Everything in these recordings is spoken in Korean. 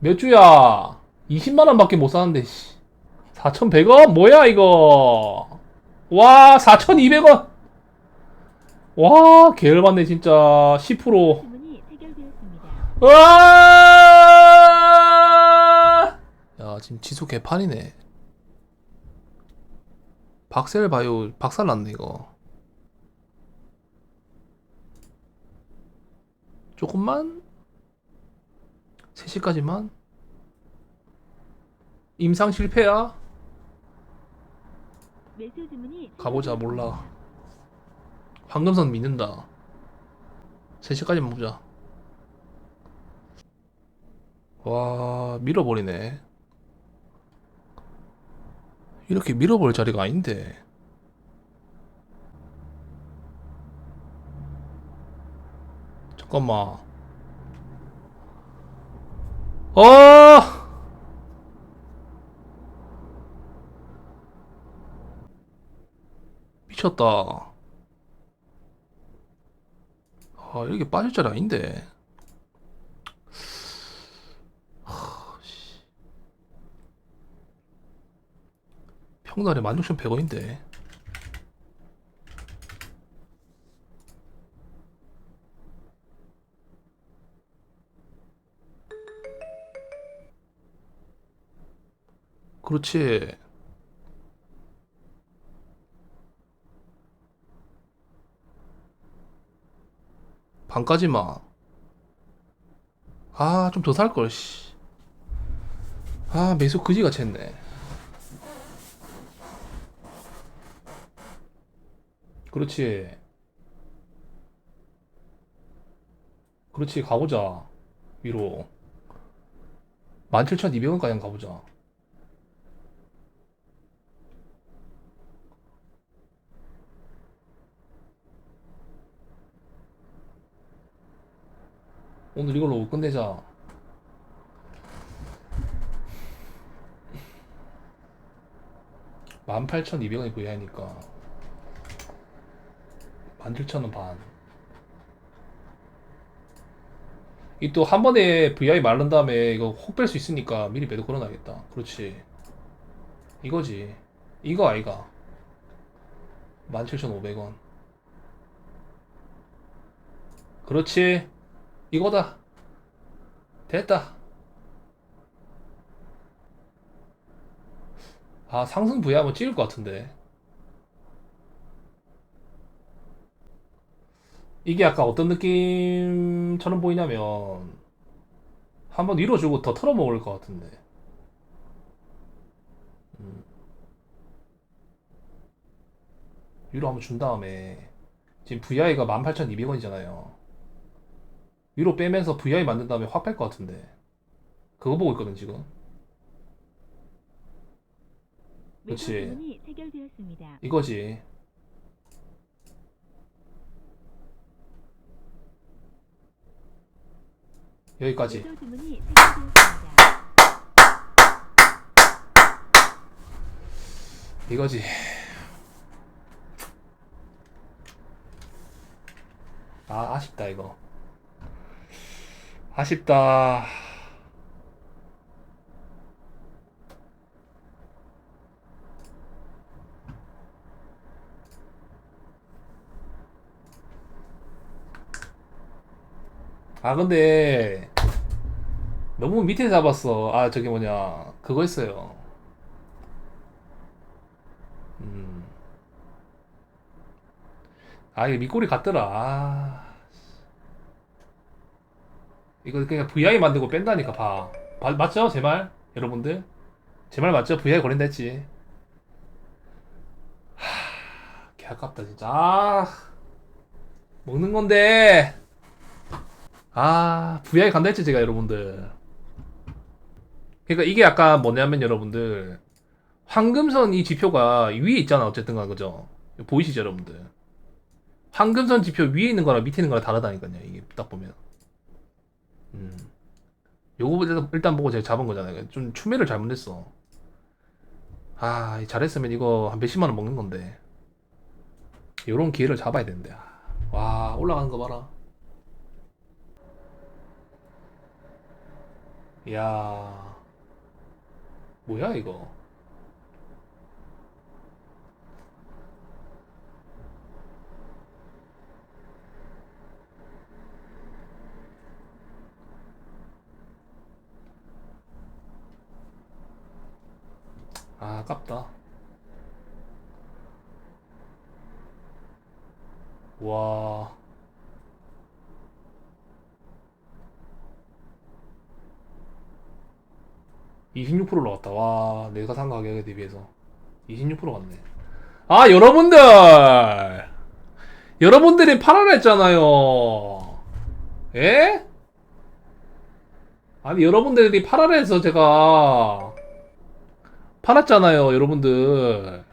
몇 주야? 20만원 밖에 못 사는데, 씨. 4,100원? 뭐야, 이거? 와, 4,200원! 와, 개열받네, 진짜. 10%. 주문이 해결되었습니다. 와! 야, 지금 지수 개판이네. 박셀 바이오 박살 났네, 이거. 조금만? 3시까지만? 임상 실패야? 가보자, 몰라. 황금선 믿는다. 3시까지만 보자. 와, 밀어버리네. 이렇게 밀어버릴 자리가 아닌데. 잠깐만. 어! 미쳤다. 아, 이렇게 빠질 자리 아닌데. 평날에 16,100원인데. 그렇지. 반까지만. 아, 좀 더 살걸, 씨. 아, 매수 그지가 챘네. 그렇지. 그렇지, 가보자. 위로. 17,200원까지 가보자. 오늘 이걸로 끝내자. 만 팔천 이백 원이 VI니까 만 칠천 원 반. 이 또 한 번에 VI 마른 다음에 이거 혹 뺄 수 있으니까 미리 매도 걸어놔야겠다. 그렇지. 이거지. 이거 아이가. 만 칠천 오백 원. 그렇지. 이거다. 됐다. 아, 상승 부위 한번 찍을 것 같은데. 이게 약간 어떤 느낌처럼 보이냐면, 한번 밀어주고 더 털어먹을 것 같은데. 음. 위로 한번 준 다음에, 지금 VI가 18,200원이잖아요. 위로 빼면서 VI 만든 다음에 확 뺄 것 같은데. 그거 보고 있거든, 지금. 그렇지. 이거지. 여기까지. 이거지. 아, 아쉽다, 이거. 아쉽다. 아, 근데, 너무 밑에 잡았어. 아, 저기 뭐냐. 그거 했어요. 음. 아, 이게 밑꼬리 같더라. 아. 이거 그냥 VI 만들고 뺀다니까, 봐. 봐- 맞죠? 제 말? 여러분들? 제 말 맞죠? VI 걸린다 했지. 하, 개 아깝다, 진짜. 아. 먹는 건데. 아, VI 간다 했지, 제가 여러분들. 그러니까 이게 약간 뭐냐면 여러분들. 황금선 이 지표가 위에 있잖아 어쨌든 간 그죠 보이시죠 여러분들 황금선 지표 위에 있는 거랑 밑에 있는 거랑 다르다니까요 이게 딱 보면 음. 요거 일단, 일단 보고 제가 잡은 거잖아요. 좀 추매를 잘못했어. 아 잘했으면 이거 한 몇십만 원 먹는 건데. 요런 기회를 잡아야 아, 와 올라가는 거 봐라. 야. 뭐야 이거 아 아깝다 와26% 올라갔다. 와, 내가 산 가격에 대비해서 26% 갔네. 아, 여러분들! 여러분들이 팔아라 했잖아요. 예? 아니, 여러분들이 팔아라 해서 제가 팔았잖아요, 여러분들.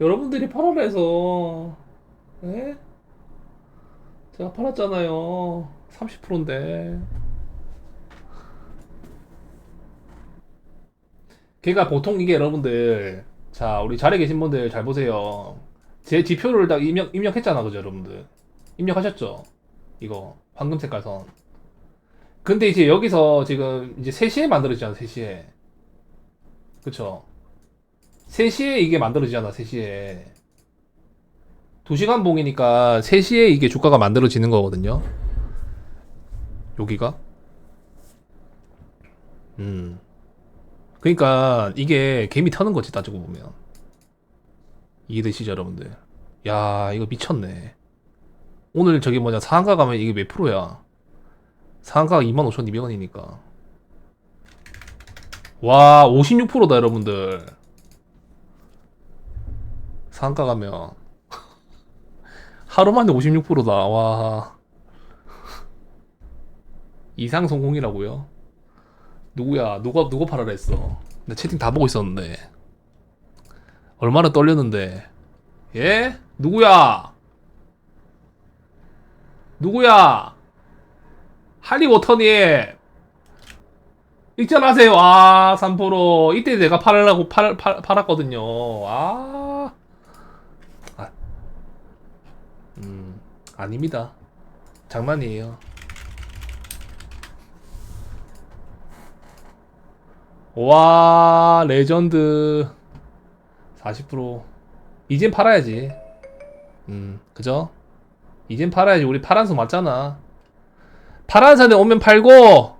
여러분들이 팔아라 해서, 예? 제가 팔았잖아요. 30%인데. 그러니까 보통 이게 여러분들 자 우리 자리에 계신 분들 잘 보세요 제 지표를 딱 입력, 입력했잖아 그죠 여러분들 입력하셨죠 이거 황금 색깔 선 근데 이제 여기서 지금 이제 3시에 만들어지잖아 3시에 그쵸. 3시에 이게 만들어지잖아 3시에. 2시간 봉이니까 3시에 이게 주가가 만들어지는 거거든요. 여기가. 음. 그러니까 이게 개미 터는 거지 따지고 보면. 이해되시죠 여러분들. 야 이거 미쳤네. 오늘 저기 뭐냐 상한가 가면 이게 몇 프로야? 상한가가 25,200원이니까 와 56%다 여러분들 상한가 가면 하루 만에 56%다 와 이상 성공이라고요? 누구야? 누가 누가 팔아라 했어? 나 채팅 다 보고 있었는데 얼마나 떨렸는데 예? 누구야? 누구야? 할리워터님 익전하세요. 아 3% 이때 내가 팔으려고 팔, 팔, 팔았거든요. 아... 아... 음... 아닙니다. 장난이에요. 와 레전드. 40% 이젠 팔아야지. 음 그죠? 이젠 팔아야지. 우리 파란선 맞잖아. 파란선에 오면 팔고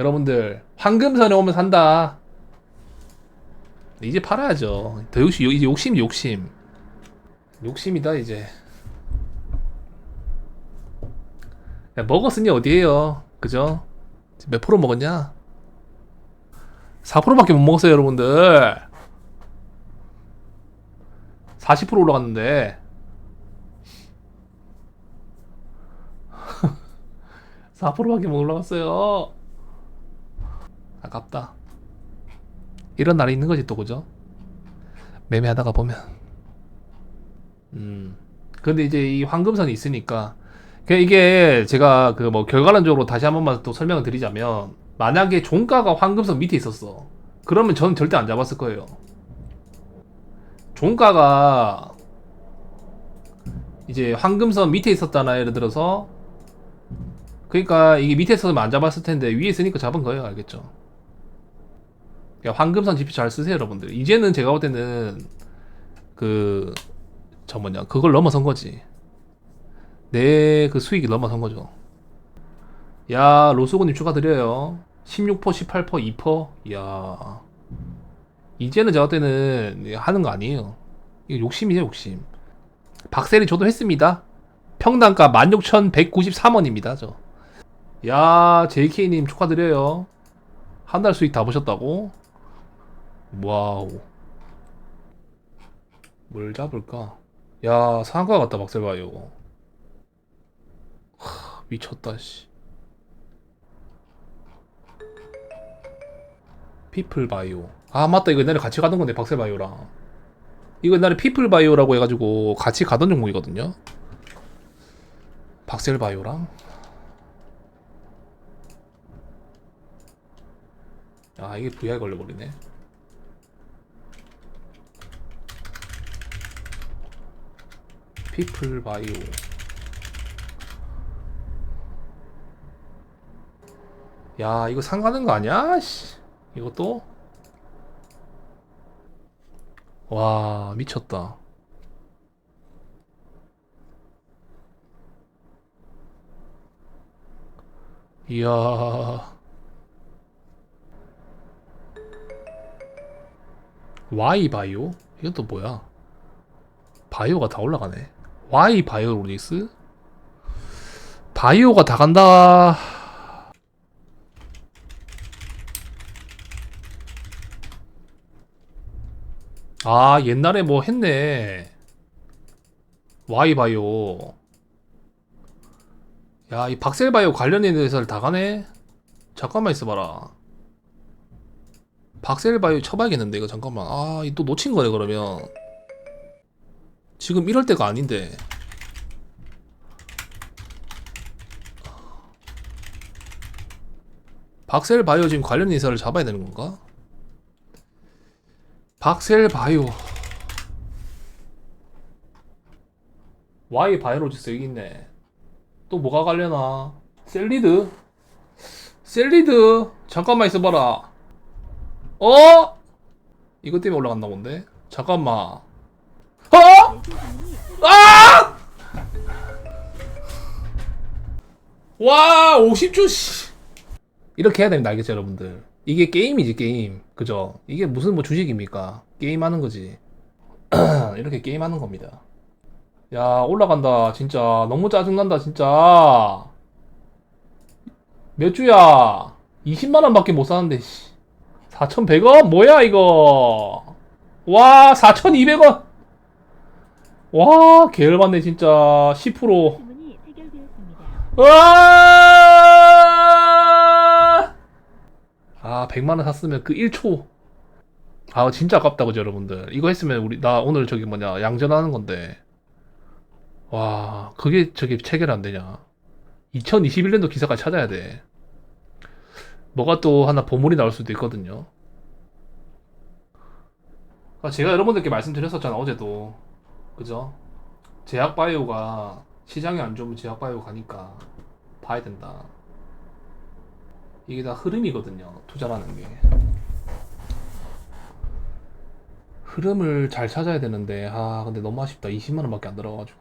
여러분들 황금선에 오면 산다. 이제 팔아야죠. 더 욕심 이제 욕심 욕심. 욕심이다 이제. 야, 먹었으니 어디에요? 그죠? 몇 프로 먹었냐? 4%밖에 못 먹었어요, 여러분들. 40% 올라갔는데. 4%밖에 못 올라갔어요. 아깝다. 이런 날이 있는 거지, 또, 그죠? 매매하다가 보면. 음. 근데 이제 이 황금선이 있으니까. 이게 제가 그 뭐 결과론적으로 다시 한 번만 또 설명을 드리자면 만약에 종가가 황금선 밑에 있었어. 그러면 저는 절대 안 잡았을 거예요. 종가가 이제 황금선 밑에 있었잖아. 예를 들어서 그러니까 이게 밑에 있었으면 안 잡았을 텐데 위에 있으니까 잡은 거예요. 알겠죠? 그러니까 황금선 지표 잘 쓰세요, 여러분들. 이제는 제가 볼 때는 그 저 뭐냐 그걸 넘어선 거지. 내 그 수익이 넘어선 거죠. 야 로스고님 축하드려요. 16%, 18%, 2%. 이야. 이제는 제가 볼 때는 하는 거 아니에요. 이거 욕심이죠, 욕심. 박세리 저도 했습니다. 평단가 16,193원입니다, 저. 야, JK님 축하드려요. 한 달 수익 다 보셨다고? 와우. 뭘 잡을까? 야, 상가 같다, 박세바이오. 하, 미쳤다, 씨. 피플 바이오. 아 맞다 이거 옛날에 같이 가던 건데 박세 바이오랑. 이거 옛날에 피플 바이오라고 해가지고 같이 가던 종목이거든요. 박셀 바이오랑. 아 이게 VR 걸려버리네. 피플 바이오. 야 이거 상 가는 거 아니야? 씨. 이것도 와 미쳤다. 이야 Y 바이오? 이건 또 뭐야? 바이오가 다 올라가네. Y 바이오로닉스? 바이오가 다 간다. 아, 옛날에 뭐 했네. Y 바이오. 야, 이 박셀 바이오 관련된 회사를 다 가네? 잠깐만 있어봐라. 박셀 바이오 쳐봐야겠는데, 이거 잠깐만. 아, 이 또 놓친 거네, 그러면. 지금 이럴 때가 아닌데. 박셀 바이오 지금 관련 인사를 잡아야 되는 건가? 박셀 바이오. Y 바이오로직스 여기 있네. 또 뭐가 갈려나? 셀리드? 셀리드! 잠깐만 있어봐라. 어? 이것 때문에 올라갔나 본데? 잠깐만 와 50조 씨. 이렇게 해야 됩니다 알겠죠 여러분들? 이게 게임이지 게임. 그죠? 이게 무슨 뭐 주식입니까? 게임 하는 거지. 이렇게 게임 하는 겁니다. 야 올라간다 진짜. 너무 짜증난다 진짜. 몇 주야? 20만원 밖에 못 사는데 씨. 4100원? 뭐야 이거? 와 4200원! 와 개열받네 진짜. 10% 주문이 체결되었습니다. 와! 아, 100만원 샀으면 그 1초. 아, 진짜 아깝다, 그죠, 여러분들. 이거 했으면 우리, 나 오늘 저기 뭐냐, 양전하는 건데. 와, 그게 저기 체결 안 되냐. 2021년도 기사까지 찾아야 돼. 뭐가 또 하나 보물이 나올 수도 있거든요. 아, 제가 여러분들께 말씀드렸었잖아, 어제도. 그죠? 제약바이오가 시장이 안 좋으면 제약바이오 가니까 봐야 된다. 이게 다 흐름이거든요. 투자라는 게. 흐름을 잘 찾아야 되는데 아 근데 너무 아쉽다. 20만 원밖에 안 들어가지고.